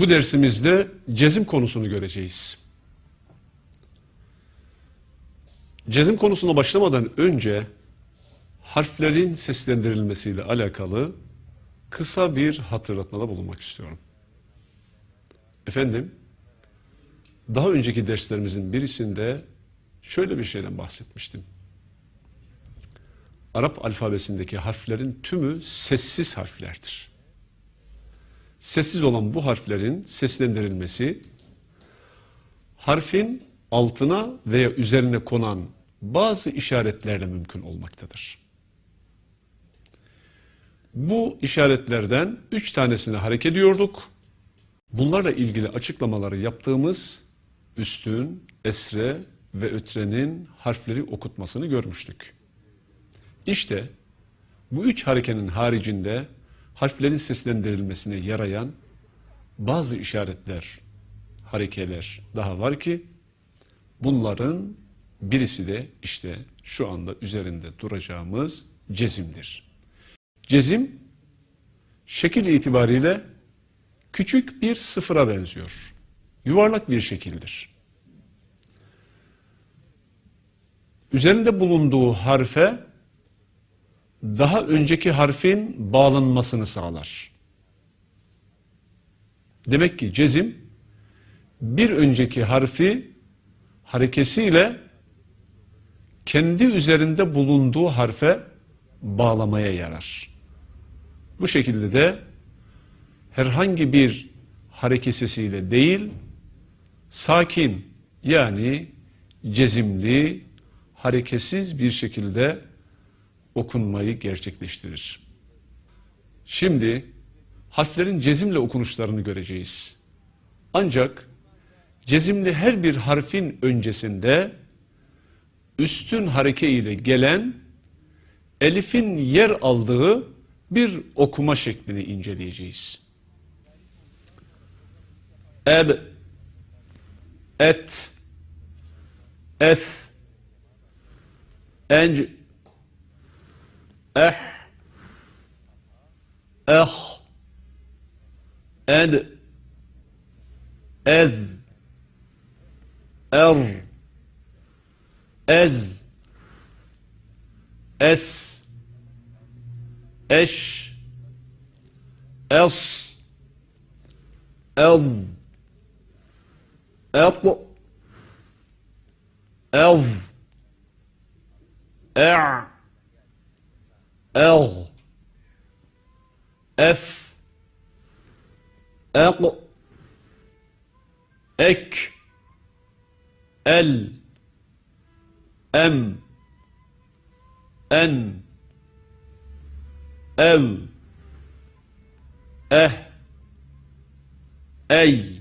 Bu dersimizde cezim konusunu göreceğiz. Cezim konusuna başlamadan önce harflerin seslendirilmesiyle alakalı kısa bir hatırlatmada bulunmak istiyorum. Efendim, daha önceki derslerimizin birisinde şöyle bir şeyden bahsetmiştim. Arap alfabesindeki harflerin tümü sessiz harflerdir. Sessiz olan bu harflerin seslendirilmesi harfin altına veya üzerine konan bazı işaretlerle mümkün olmaktadır. Bu işaretlerden üç tanesini hareket ediyorduk. Bunlarla ilgili açıklamaları yaptığımız üstün, esre ve ötrenin harfleri okutmasını görmüştük. İşte bu üç harekenin haricinde harflerin seslendirilmesine yarayan bazı işaretler, harekeler daha var ki bunların birisi de işte şu anda üzerinde duracağımız cezimdir. Cezim şekil itibariyle küçük bir sıfıra benziyor. Yuvarlak bir şekildir. Üzerinde bulunduğu harfe daha önceki harfin bağlanmasını sağlar. Demek ki cezim bir önceki harfi harekesiyle kendi üzerinde bulunduğu harfe bağlamaya yarar. Bu şekilde de herhangi bir harekesesiyle değil, sakin yani cezimli, hareketsiz bir şekilde okunmayı gerçekleştirir. Şimdi harflerin cezimle okunuşlarını göreceğiz. Ancak cezimli her bir harfin öncesinde üstün hareke ile gelen elifin yer aldığı bir okuma şeklini inceleyeceğiz. Eb, et, eth, enc, أح أخ أد أذ أر أز أس أش أص أظ أط أظ أع. Er, ef, ek, ek, el, em, en, ev, eh, ey.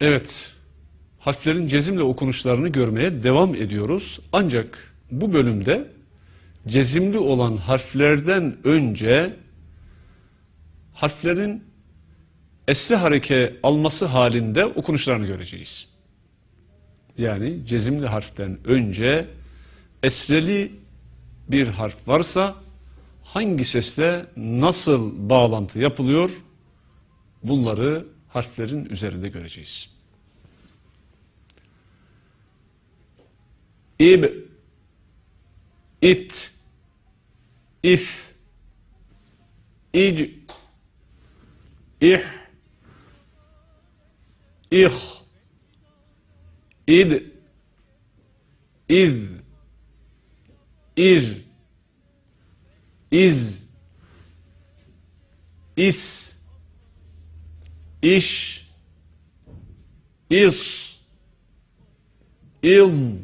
Evet, harflerin cezimle okunuşlarını görmeye devam ediyoruz. Ancak bu bölümde cezimli olan harflerden önce harflerin esre hareke alması halinde okunuşlarını göreceğiz. Yani cezimli harften önce esreli bir harf varsa hangi sesle nasıl bağlantı yapılıyor bunları harflerin üzerinde göreceğiz. İb, it, if, ic, ih, ih, id, iz, ir, iz, is, iş, is, iz,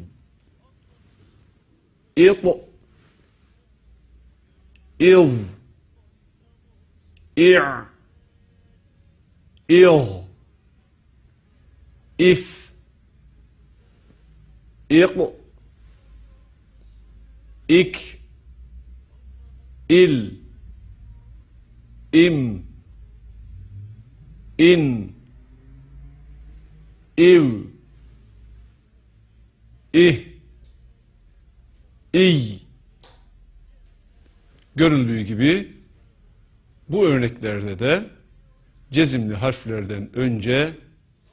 it, إظ إع إغ إف إق إك إل إم إن إو إه إي. Görüldüğü gibi bu örneklerde de cezimli harflerden önce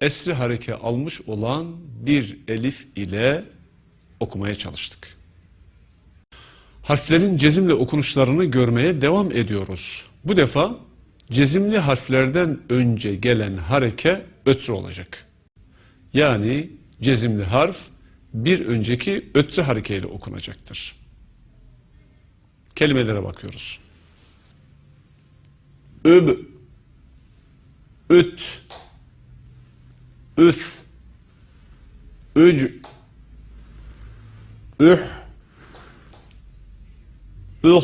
esri hareke almış olan bir elif ile okumaya çalıştık. Harflerin cezimle okunuşlarını görmeye devam ediyoruz. Bu defa cezimli harflerden önce gelen hareke ötre olacak. Yani cezimli harf bir önceki ötre harekeyle okunacaktır. Kelimelere bakıyoruz. Üb, üt, üth, üc, üh, üh,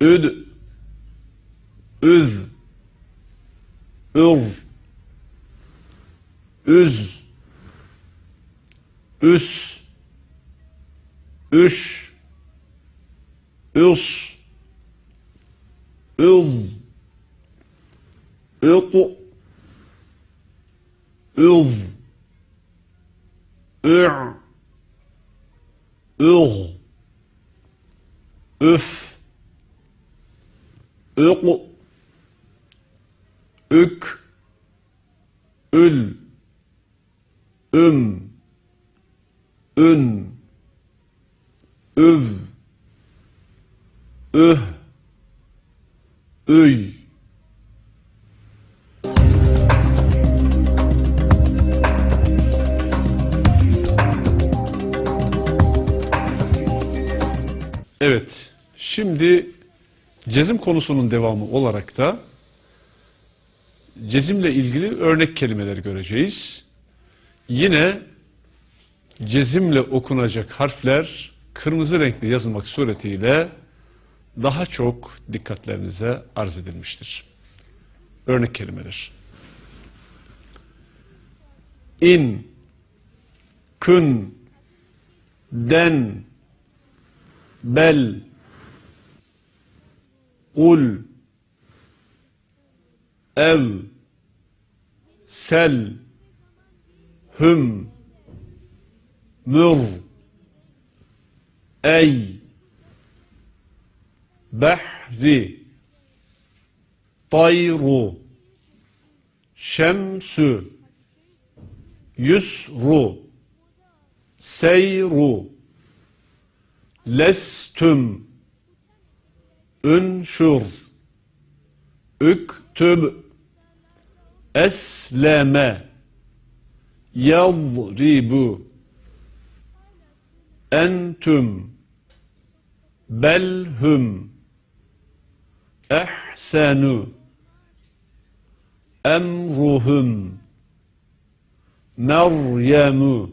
üd, üz, ür, üz, üs, üş, إص إض إط إض إع إغ إف إق إك إل إم إن إذ. Üh, üy. Evet, şimdi cezim konusunun devamı olarak da cezimle ilgili örnek kelimeleri göreceğiz. Yine cezimle okunacak harfler kırmızı renkli yazılmak suretiyle daha çok dikkatlerinize arz edilmiştir. Örnek kelimeler. İn, kün, den, bel, kul, ev, sel, hüm, mür, ey, behri, tayru, şemsü, yusru, seyru, lestüm, ünşur, üktüb, esleme, yadribu, entüm, belhum, ehsenu, emruhum, meryemu,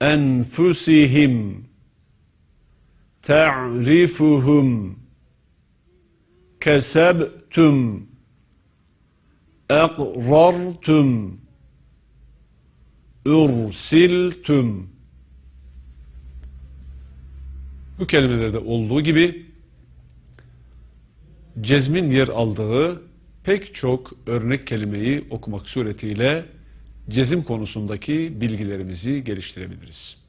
enfusihim, ta'rifuhum, kesebtum, eqrartum, ursiltum. Bu kelimelerde olduğu gibi cezmin yer aldığı pek çok örnek kelimeyi okumak suretiyle cezim konusundaki bilgilerimizi geliştirebiliriz.